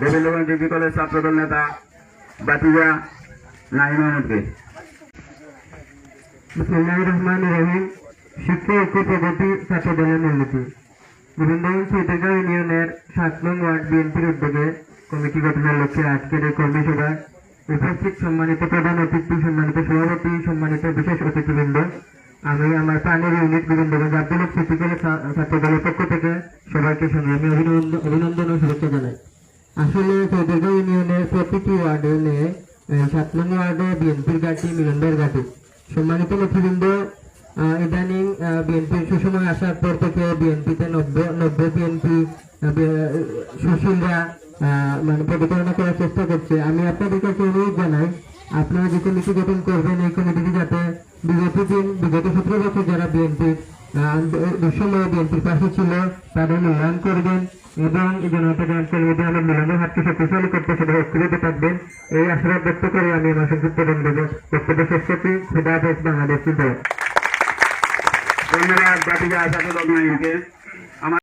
Gobindaganj degree college ছাত্রদল নেতা বাতিজা নাহিম আহমদকে। বিসমুল্লাহ রহমান রহিম শিক্ষা ঐক্য প্রগতি ছাত্র দলের মূলনীতি। গোবিন্দগঞ্জ চৈতন্য ইউনিয়নের সাত নং ওয়ার্ড বিএনপির উদ্যোগে কমিটি গঠনের লক্ষ্যে আজকের এই কর্মী সভায় উপস্থিত সম্মানিত প্রধান অতিথি, সম্মানিত সভাপতি, সম্মানিত বিশেষ অতিথিবৃন্দ। আমি আমার প্রাণের unit Gobindaganj Abdul city college ছাত্র পক্ষ থেকে সবাইকে সংগ্রামী অভিনন্দন অভিনন্দন ও শুভেচ্ছা জানাই। আসলে চৌদ্দ ইউনিয়নের প্রতিটি ওয়ার্ডে আহ, সাত নং ওয়ার্ডে বিএনপির ঘাটি মিলনদের ঘাটি সম্মানিত নেতৃবৃন্দ ইদানিং বিএনপির সুসময় আসার পর থেকে বিএনপিতে নব্য নব্য বিএনপি সুশীলরা মানে পরিচালনা করার চেষ্টা করছে। আমি আপনাদের কাছে অনুরোধ জানাই আপনারা যে কমিটি গঠন করবেন এই কমিটিটি যাতে বিগত দিন বিগত সতেরো বছর যারা বিএনপি দুঃসময়ে বিএনপির পাশে ছিল তাদের মূল্যায়ন করবেন এবং জনতা জয়েন্ট কর্মীদের আমার মিলনের হাতকে শক্তিশালী করতে সেটা অস্থিরতে থাকবেন এই আশীর্বাদ ব্যক্ত করে আমি আমার সংক্ষিপ্ত বক্তব্য শেষ করছি। খুদা বাংলাদেশ। ধন্যবাদ বাতিজা আসাদুল নাহিমকে